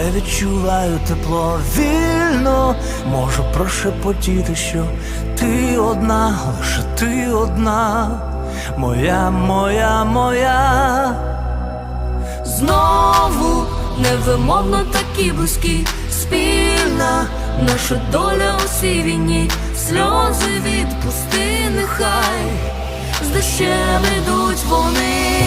відчуваю тепло вільно, можу прошепотіти, що ти одна, лише ти одна, моя, моя, моя. Знову невимовно такі близькі, спільна наша доля у цій війні, сльози відпусти, нехай з дощем ідуть вони.